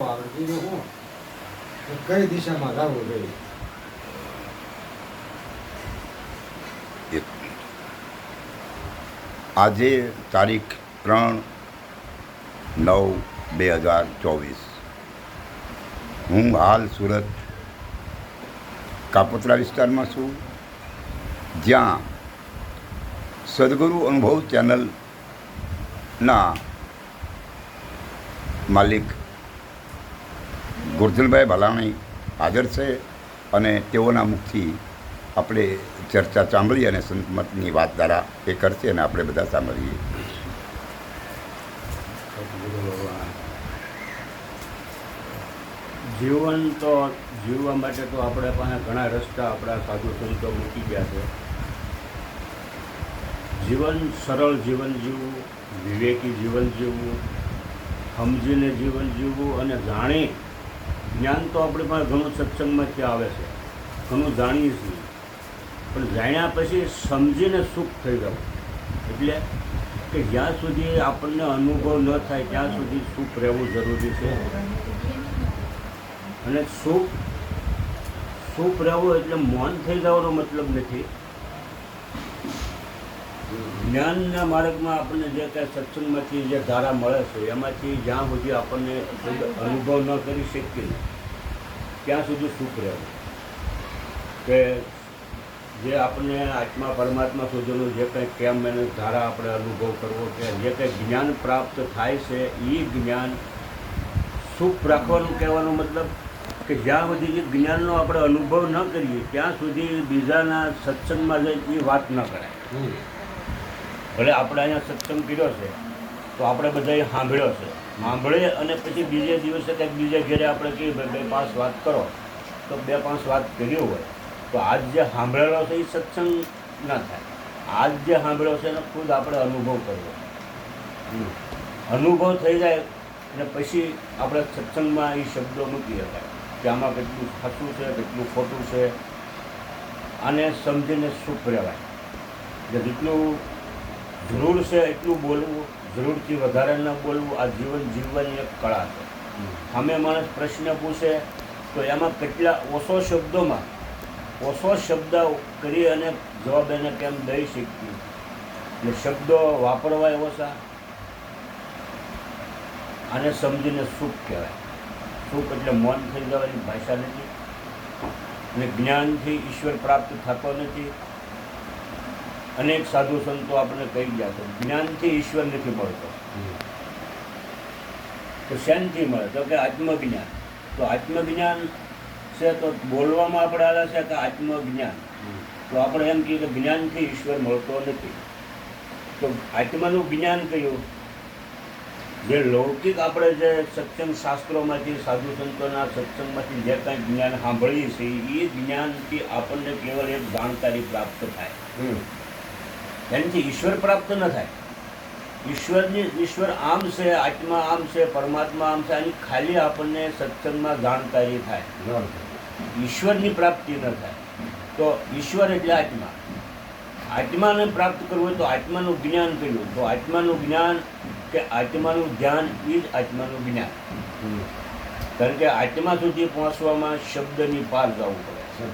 આવડતી તો હું તો કઈ દિશામાં જવું જોઈએ એક આજે તારીખ ત્રણ નવ બે હજાર ચોવીસ હું હાલ સુરત કાપોતરા વિસ્તારમાં છું જ્યાં સદગુરુ અનુભવ ચેનલના માલિક ગુરધનભાઈ ભલાણી હાજર છે અને તેઓના મુખથી આપણે ચર્ચા સાંભળી અને સંતમતની વાત દ્વારા એ કરશે અને આપણે બધા સાંભળીએ. જીવન તો જીવવા માટે તો આપણે પાસે ઘણા રસ્તા, આપણા સાધુ સંતો મૂકી ગયા છે. જીવન સરળ જીવન જીવવું, વિવેકી જીવન જીવવું, સમજીને જીવન જીવવું અને જાણી જ્ઞાન તો આપણી પાસે ઘણું સત્સંગમાંથી આવે છે? ઘણું જાણીએ છીએ. પણ જાણ્યા પછી સમજીને સુખ થઈ જવું. એટલે કે જ્યાં સુધી આપણને અનુભવ ન થાય, ત્યાં સુધી સુખ રહેવું જરૂરી છે. અને સુખ સુખ રહેવું એટલે મૌન થઈ જવાનો મતલબ નથી. જ્ઞાનના માર્ગમાં આપણને જે કાંઈ સત્સંગમાંથી જે ધારા મળે છે, એમાંથી જ્યાં સુધી આપણને અનુભવ ન કરી શકીએ, ત્યાં સુધી સુખ રહેવું કે જે આપણને આત્મા પરમાત્મા સુધીનું જે કંઈ કેમ એને ધારા આપણે અનુભવ કરવો કે જે કંઈ જ્ઞાન પ્રાપ્ત થાય છે એ જ્ઞાન સુખ રાખવાનું કહેવાનો મતલબ કે જ્યાં સુધી જે જ્ઞાનનો આપણે અનુભવ ન કરીએ, ત્યાં સુધી બીજાના સત્સંગમાં જઈ એ વાત ન કરાય. ભલે આપણે અહીંયા સત્સંગ કર્યો છે, તો આપણે બધાએ સાંભળ્યો છે. સાંભળીએ અને પછી બીજે દિવસે કંઈક બીજે ઘેરે આપણે કહીએ, ભાઈ, બે પાંચ વાત કરો. તો બે પાંચ વાત કર્યો હોય, તો આજ જે સાંભળેલો છે એ સત્સંગ ના થાય. આજ જે સાંભળ્યો છે એનો ખુદ આપણે અનુભવ કરવો. અનુભવ થઈ જાય અને પછી આપણે સત્સંગમાં એ શબ્દો મૂકી શકાય કે આમાં કેટલું સાચું છે, કેટલું ખોટું છે. આને સમજીને સુખ રહેવાય. જેટલું જરૂર છે એટલું બોલવું જરૂરથી વધારે ન બોલવું, આ જીવન જીવવાની એક કળા છે. સામે માણસ પ્રશ્ન પૂછે, તો એમાં કેટલા ઓછો શબ્દોમાં, ઓછો શબ્દ કરી અને જવાબ એને કેમ દઈ શકીએ? એટલે શબ્દો વાપરવા ઓછા, આને સમજીને સુખ કહેવાય. સુખ એટલે મૌન થઈ જવાની ભાષા નથી, અને જ્ઞાનથી ઈશ્વર પ્રાપ્ત થતો નથી અનેક સાધુ સંતો આપણને કહી ગયા છે, જ્ઞાનથી ઈશ્વર નથી મળતો. તો શાંતિ મળે? તો કે આત્મજ્ઞાન. તો આત્મજ્ઞાન છે તો બોલવામાં આપણે આવે છે કે આત્મજ્ઞાન. તો આપણે એમ કહીએ કે જ્ઞાનથી ઈશ્વર મળતો નથી. તો આત્માનું જ્ઞાન કયું? જે લૌકિક આપણે જે સત્સંગ શાસ્ત્રોમાંથી, સાધુ સંતોના સત્સંગમાંથી જે કાંઈ જ્ઞાન સાંભળીએ છીએ એ જ્ઞાનથી આપણને કેવળ એક જાણકારી પ્રાપ્ત થાય. એનાથી ઈશ્વર પ્રાપ્ત ન થાય. ઈશ્વરની, ઈશ્વર આમ છે, આત્મા આમ છે, પરમાત્મા આમ છે, આની ખાલી આપણને સત્સંગમાં જાણકારી થાય. ઈશ્વરની પ્રાપ્તિ ન થાય. તો ઈશ્વર એટલે આત્મા. આત્માને પ્રાપ્ત કરવું હોય તો આત્માનું જ્ઞાન કર્યું. તો આત્માનું જ્ઞાન કે આત્માનું ધ્યાન એ જ આત્માનું જ્ઞાન. કારણ કે આત્મા સુધી પહોંચવામાં શબ્દની પાર જવું પડે.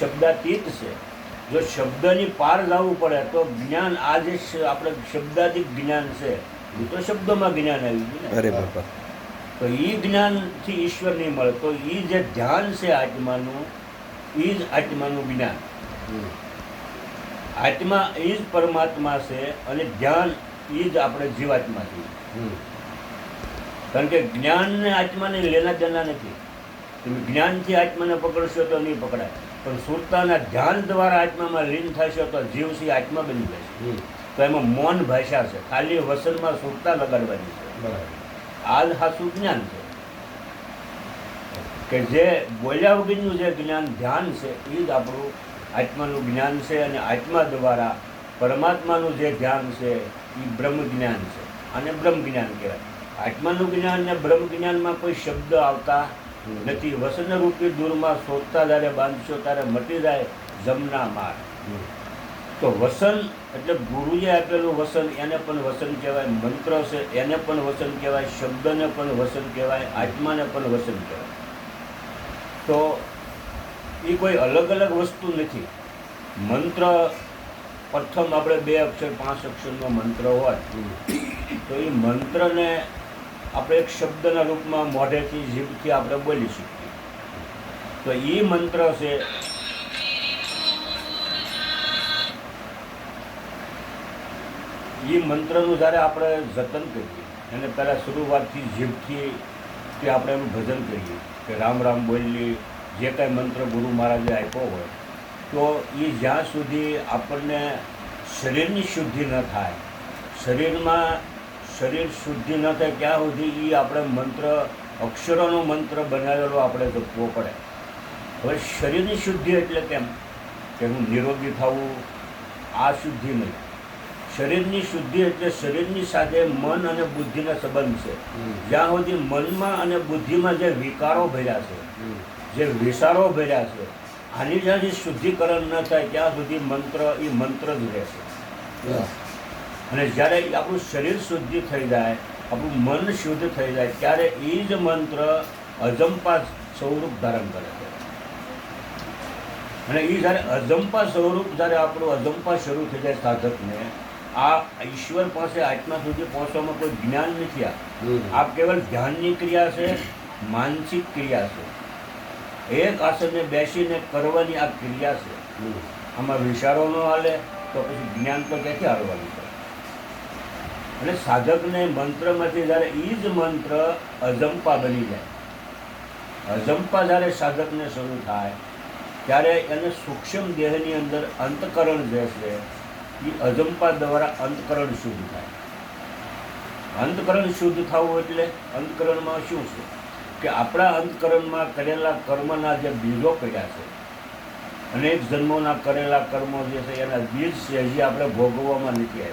શબ્દાતીત છે. જો શબ્દની પાર લાવવું પડે તો જ્ઞાન આ જે આપણે શબ્દાધિક જ્ઞાન છે એ તો શબ્દોમાં જ્ઞાન આવી ગયું અરે બાપા. તો એ જ્ઞાનથી ઈશ્વર નહીં મળે તો એ જે ધ્યાન છે આત્માનું એ જ આત્માનું જ્ઞાન. આત્મા એ જ પરમાત્મા છે અને ધ્યાન એ જ આપણે જીવાત્મા છે કારણ કે જ્ઞાન ને આત્માને લેના દેના નથી. તમે જ્ઞાનથી આત્માને પકડશો તો નહીં પકડાય. પણ સુરતાના ધ્યાન દ્વારા આત્મામાં લીન થશે તો જીવસી આત્મા બની જશે. તો એમાં મૌન ભાષા છે. ખાલી વસનમાં સુરતા લગાડવાની છે. આ હાસુ જ્ઞાન છે. કે જે બોલ્યા વગરનું જે જ્ઞાન ધ્યાન છે એ જ આપણું આત્માનું જ્ઞાન છે અને આત્મા દ્વારા પરમાત્માનું જે ધ્યાન છે એ બ્રહ્મ જ્ઞાન છે. અને બ્રહ્મ જ્ઞાન કહેવાય. આત્માનું જ્ઞાન અને બ્રહ્મ જ્ઞાનમાં કોઈ શબ્દ આવતા નથી. વસન રૂપી દૂરમાં શોધતા જ્યારે બાંધશો ત્યારે મટી જાય જમના માર તો વસન એટલે ગુરુએ આપેલું વસન એને પણ વસન કહેવાય મંત્ર છે એને પણ વસન કહેવાય શબ્દને પણ વસન કહેવાય આત્માને પણ વસન કહેવાય. તો એ કોઈ અલગ અલગ વસ્તુ નથી. મંત્ર પ્રથમ આપણે બે અક્ષર પાંચ અક્ષરનો મંત્ર હોય. તો એ મંત્રને આપણે એક શબ્દના રૂપમાં મોઢેથી જીભથી આપણે બોલી શકીએ. તો એ મંત્ર છે એ મંત્રનું જ્યારે આપણે જતન કરીએ, એને પહેલાં શરૂઆતથી જીભથી કે આપણે એનું ભજન કરીએ, કે રામ રામ બોલીએ, જે કાંઈ મંત્ર ગુરુ મહારાજે આપ્યો હોય, તો એ જ્યાં સુધી આપણને શરીરની શુદ્ધિ ન થાય, શરીરમાં શરીર શુદ્ધિ ન થાય ત્યાં સુધી એ આપણે મંત્ર અક્ષરોનો મંત્ર બનાવેલો આપણે જપવો પડે. હવે શરીરની શુદ્ધિ એટલે કેમ? કે હું નિરોગી થવું આ શુદ્ધિ નહીં. શરીરની શુદ્ધિ એટલે શરીરની સાથે મન અને બુદ્ધિનો સંબંધ છે. જ્યાં સુધી મનમાં અને બુદ્ધિમાં જે વિકારો ભર્યા છે જે વિસારો ભર્યા છે આની જ્યાંથી શુદ્ધિકરણ ન થાય ત્યાં સુધી મંત્ર એ મંત્ર જ રહેશે અને જ્યારે આપણું શરીર શુદ્ધિ થઈ જાય આપણું મન શુદ્ધ થઈ જાય ત્યારે એ જ મંત્ર અજંપા સ્વરૂપ ધારણ કરે છે. અને એ જ્યારે અજંપા સ્વરૂપ જ્યારે આપણું અજંપા શરૂ થઈ જાય સાધકને આ ઈશ્વર પાસે આત્મા સુધી પહોંચવામાં કોઈ જ્ઞાન નથી આ. કેવલ ધ્યાનની ક્રિયા છે માનસિક ક્રિયા છે. એક આસનને બેસીને કરવાની આ ક્રિયા છે. આમાં વિચારો ન હાલે તો પછી જ્ઞાન તો ક્યાંથી હારવાનું અને સાધકને મંત્રમાંથી જ્યારે એ જ મંત્ર અજંપા બની જાય. અજંપા જ્યારે સાધકને શરૂ થાય, ત્યારે એને સૂક્ષ્મ દેહની અંદર અંતકરણ જે છે એ અજંપા દ્વારા અંતકરણ શુદ્ધ થાય. અંતકરણ શુદ્ધ થવું એટલે અંતકરણમાં શું છે? કે આપણા અંતકરણમાં કરેલા કર્મના જે બીજો પડ્યા છે, અનેક જન્મોના કરેલા કર્મો જે છે, એના બીજ છે, હજી આપણે ભોગવવામાં નથી આવ્યા.